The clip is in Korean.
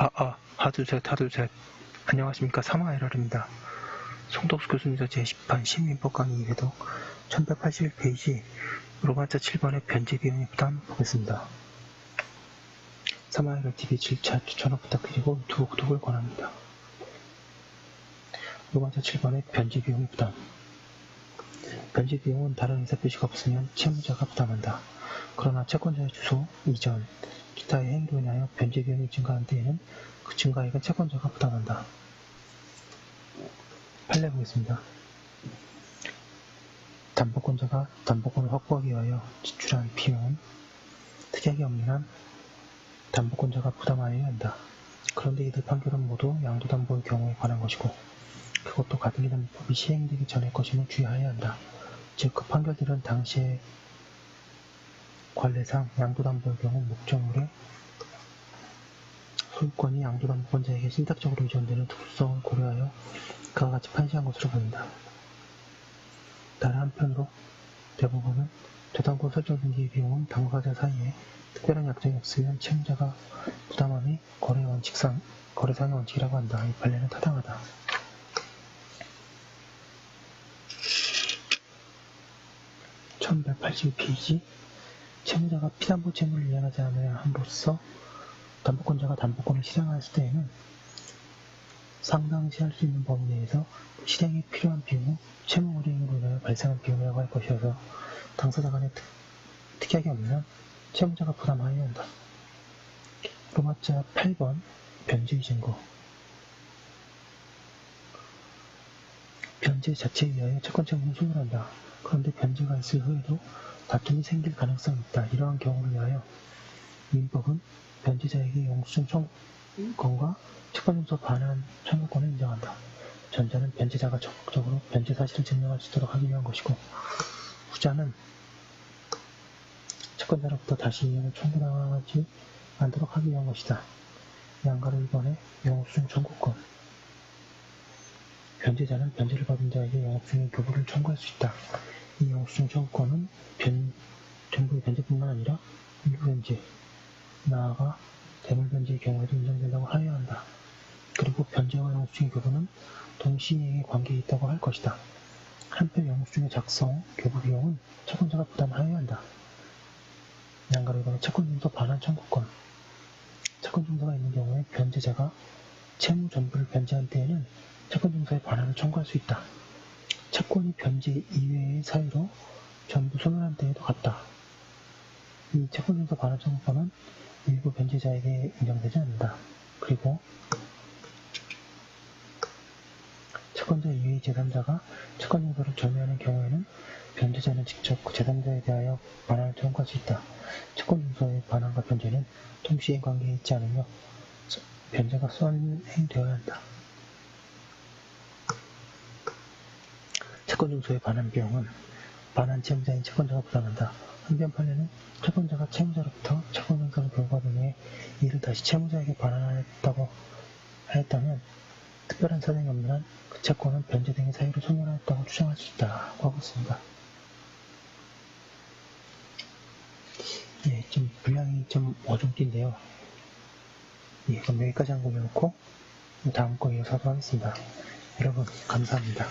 아, 아, 하둘셋, 하둘셋. 안녕하십니까. 사마에러입니다. 송덕수 교수님과 제10판 시민법 강의 회독 1181페이지 로마자 7번의 변제 비용의 부담 보겠습니다. 사마에러 TV 7차 추천을 부탁드리고 유튜브 구독을 권합니다. 로마자 7번의 변제 비용의 부담 변제 비용은 다른 의사 표시가 없으면 채무자가 부담한다. 그러나 채권자의 주소, 이전, 기타의 행위로 인하여 변제 비용이 증가한 때에는 그 증가액은 채권자가 부담한다. 판례 보겠습니다. 담보권자가 담보권을 확보하기 위하여 지출한 비용은 특약이 없는 한 담보권자가 부담하여야 한다. 그런데 이들 판결은 모두 양도담보의 경우에 관한 것이고 그것도 가등기담보법이 시행되기 전의 것임을 주의하여야 한다. 즉 그 판결들은 당시의 관례상 양도담보의 경우 목적물의 소유권이 양도담보권자에게 신탁적으로 이전되는 특수성을 고려하여 그와 같이 판시한 것으로 보인다. 다른 한편으로 대부분은 저당권 설정 등기의 비용은 당사자 사이에 특별한 약정이 없으면 채무자가 부담함이 거래 원칙상 거래상의 원칙이라고 한다. 이 판례는 타당하다. (1180페이지) 채무자가 피담보 채무를 이행하지 않아야 함으로써 담보권자가 담보권을 실행하였을 때에는 상당시 할 수 있는 범위 내에서 실행에 필요한 비용은 채무 불이행으로 인하여 발생한 비용이라고 할 것이어서 당사자 간에 특, 특약이 없는 채무자가 부담하여야 한다. 로마자 8번 변제의 증 변제 자체에 의하여 채권 채무는 소멸한다. 그런데 변제가 있을 후에도 다툼이 생길 가능성이 있다. 이러한 경우를 위하여 민법은 변제자에게 영수증 청구권과 채권증서 반환 청구권을 인정한다. 전자는 변제자가 적극적으로 변제 사실을 증명할 수 있도록 하기 위한 것이고 후자는 채권자로부터 다시 이행을 청구당하지 않도록 하기 위한 것이다. 양가로 이번에 영수증 청구권 변제자는 변제를 받은 자에게 영업중의 교부를 청구할 수 있다. 이 영수증 청구권은 변, 정부의 변제뿐만 아니라 일부 변제, 나아가 대물 변제의 경우에도 인정된다고 하여야 한다. 그리고 변제와 영수증의 교부는 동시행의 관계에 있다고 할 것이다. 한편 영수증의 작성, 교부 비용은 채권자가 부담하여야 한다. 양가로 이번에 채권증서 반환 청구권 채권증서가 있는 경우에 변제자가 채무 전부를 변제한 때에는 채권증서의 반환을 청구할 수 있다. 채권이 변제 이외의 사유로 전부 소멸한 때에도 같다. 이 채권증서 반환 청구권은 일부 변제자에게 인정되지 않는다. 그리고 채권자 이외의 제3자가 채권증서를 점유하는 경우에는 변제자는 직접 그 제3자에 대하여 반환을 청구할 수 있다. 채권증서의 반환과 변제는 동시에 관계에 있지 않으며 변제가 선행되어야 한다. 채권증서의 반환 비용은 반환 채무자인 채권자가 부담한다. 한편 판례는 채권자가 채무자로부터 채권증서를 교부받은 후에 이를 다시 채무자에게 반환하였다고 하였다면 특별한 사정이 없는 한 그 채권은 변제 등의 사유로 소멸하였다고 주장할 수 있다고 하고 있습니다. 예, 좀 분량이 좀 어중뛴데요. 예, 그럼 여기까지 한거 해놓고 다음 거 이어서 하겠습니다. 여러분 감사합니다.